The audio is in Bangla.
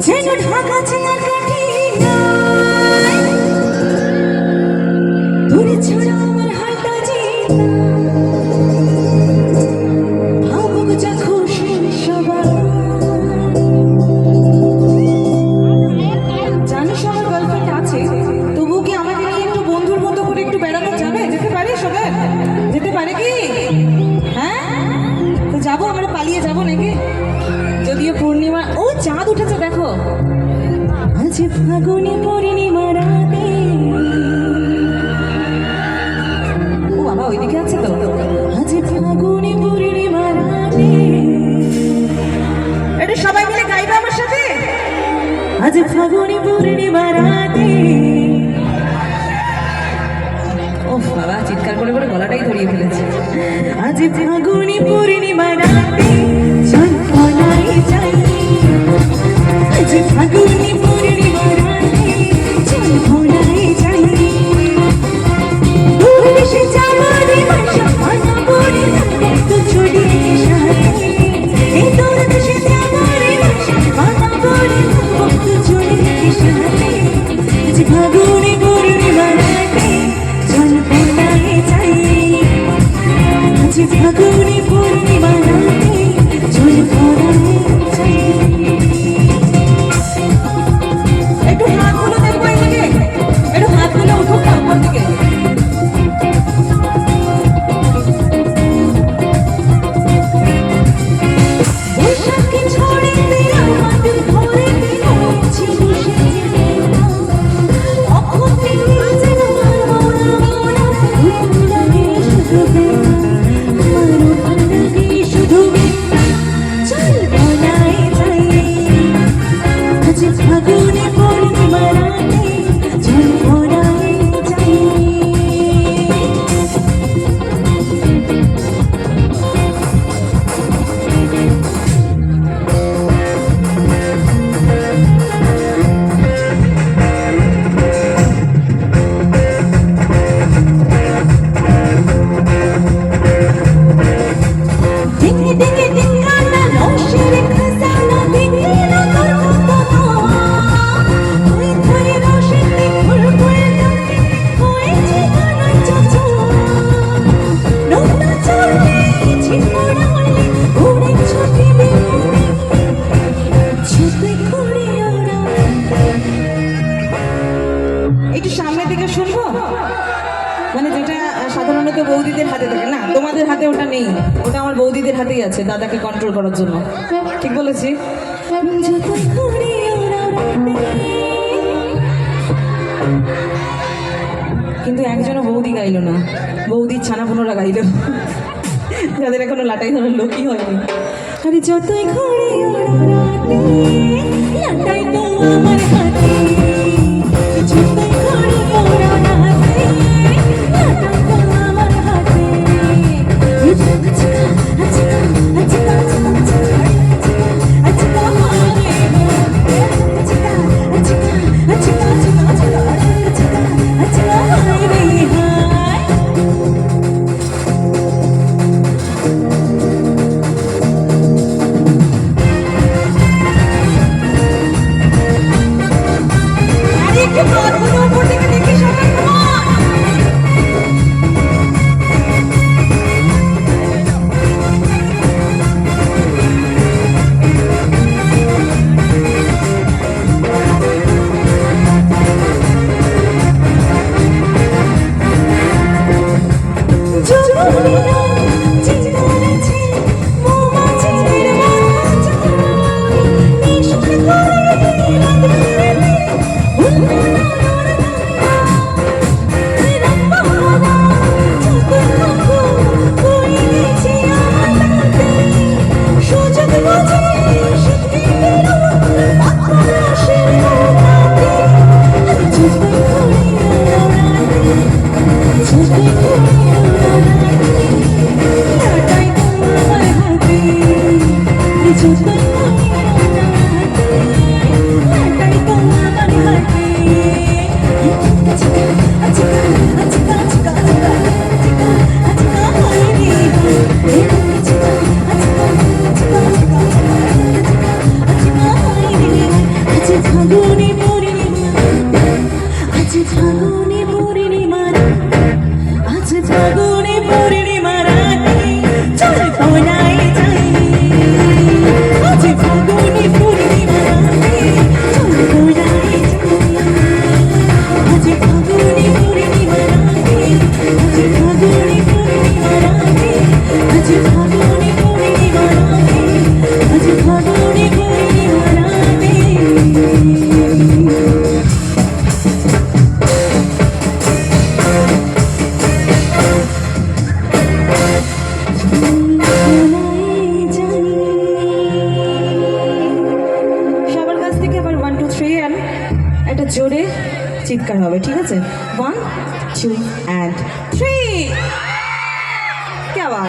제눈 하가 지나가 দেখো। আজ ফাগুনি হাতে থাকে। না, তোমাদের হাতে ওটা নেই। ওটা আমার বৌদিদের হাতেই আছে, দাদাকে কন্ট্রোল করার জন্য। ঠিক বলেছি? কিন্তু একজনও বৌদি গাইল না। বৌদির ছানা পুনরা গাইল। যাদের এখনও লাটাই ধরার লোকই হয়নি। আরে যতই ঘুরে লাটাই Una জোরে চিৎকার হবে ঠিক আছে? One two and three K